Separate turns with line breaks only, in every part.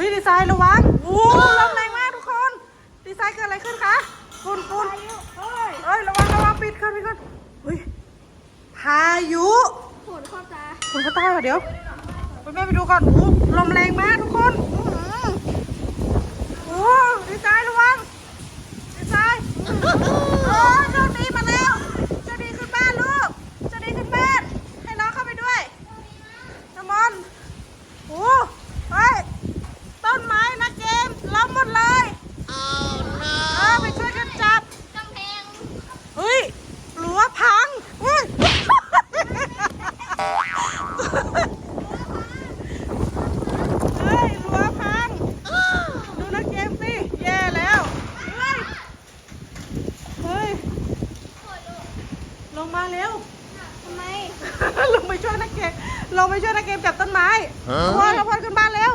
ฮ้ยดีไซน์ระวังโอ้ลมแรงมากทุกคน ดีไซน์เกิดอะไรขึ้นคะฝุ่นฝุ่น
พายุเฮ้ย
เอ้ยระวังระวังปิดก่อนปิดก่อนเฮ้ยพายุ
ฝนเข้าตา
ฝนเข้าใต้เหรอเดี๋ยวไปแม่ไปดูก่อนโอ้ลมแรงมากทุกคนอื้อหือโอ้ดีไซน์ระวังดีไซน์โอ้เจ้าดีมาแล้วเจ้าดีขึ้นบ้านลูกเจ้าดีขึ้นบ้านให้น้องเข้าไปด้วยน้ำมนต์โอ้เฮ้ยต้นไม้นะเกมล้มหมดเลย เออไปช่วยกันจับ
กำแพง
เฮ้ยรั้วพังเฮ้ย เฮ้ยรั้วพัง ดูนักเกมสิ แย่แล้ว เฮ้ย เฮ้ย ล งมาเร็ว
ทำไม
ลงไปช่วยนักเกมลงไปช่วยนักเกมจับต้นไม้พอนพอนขึ้นบ้านเร็ว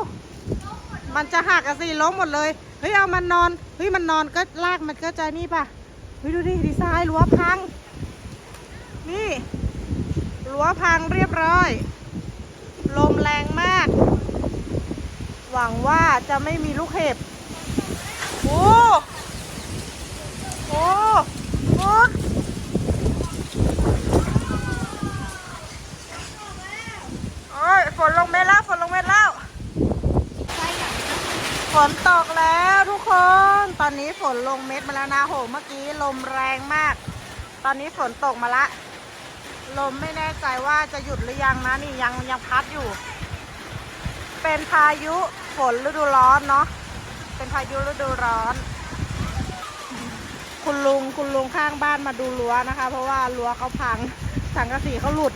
มันจะหักอะสิล้มหมดเลย เฮ้ยเอามันนอน เฮ้ยมันนอนก็ลากมันก็จะนี่ป่ะ เฮ้ยดูดิดีไซน์รั้วพัง นี่รั้วพังเรียบร้อย ลมแรงมาก หวังว่าจะไม่มีลูกเห็บ โอ้ โอ้โอ้โอ้ยฝนลงเม็ดแล้วฝนลงเม็ดแล้ว
ใช่ค่ะ
ฝนตกแล้วทุกคน ตอนนี้ฝนลงเม็ดมาแล้วนะโห เมื่อกี้ลมแรงมาก ตอนนี้ฝนตกมาละ ลมไม่แน่ใจว่าจะหยุดหรือยังนะนี่ยังยังพัดอยู่ เป็นพายุฝนฤดูร้อนเนาะ เป็นพายุฤดูร้อน คุณลุงคุณลุงข้างบ้านมาดูรั้วนะคะ เพราะว่ารั้วเขาพัง สังกะสีเขาหลุด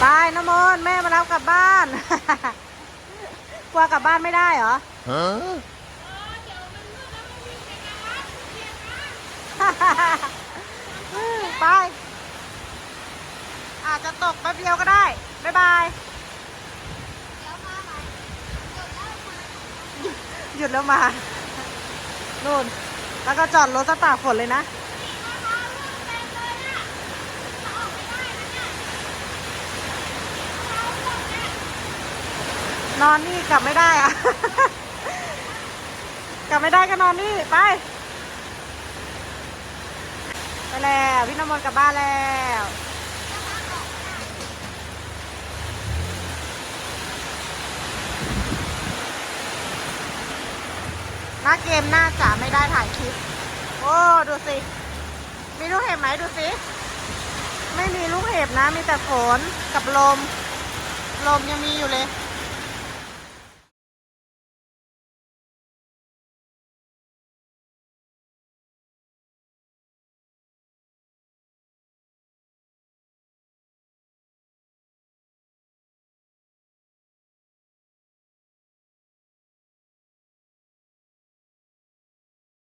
ไปน้ำมนต์แม่มารับกลับบ้าน กลัวกลับบ้านไม่ได้เหรอ
Huh?
ไป อาจจะตกแป๊บเดียวก็ได้ บ๊ายบาย หยุดแล้วมา นู่น แล้วก็จอดรถสตากฝนเลยนะ นอนนี่กลับไม่ได้อะ กลับไม่ได้ก็นอนนี่ไป ไปแล้วพี่น้ำมนต์กลับบ้านแล้วหน้าเกมน่าจะไม่ได้ถ่ายคลิป โอ้ ดูสิ มีลูกเห็บไหมดูสิ ไม่มีลูกเห็บนะ มีแต่ฝนกับลม ลมยังมีอยู่เลย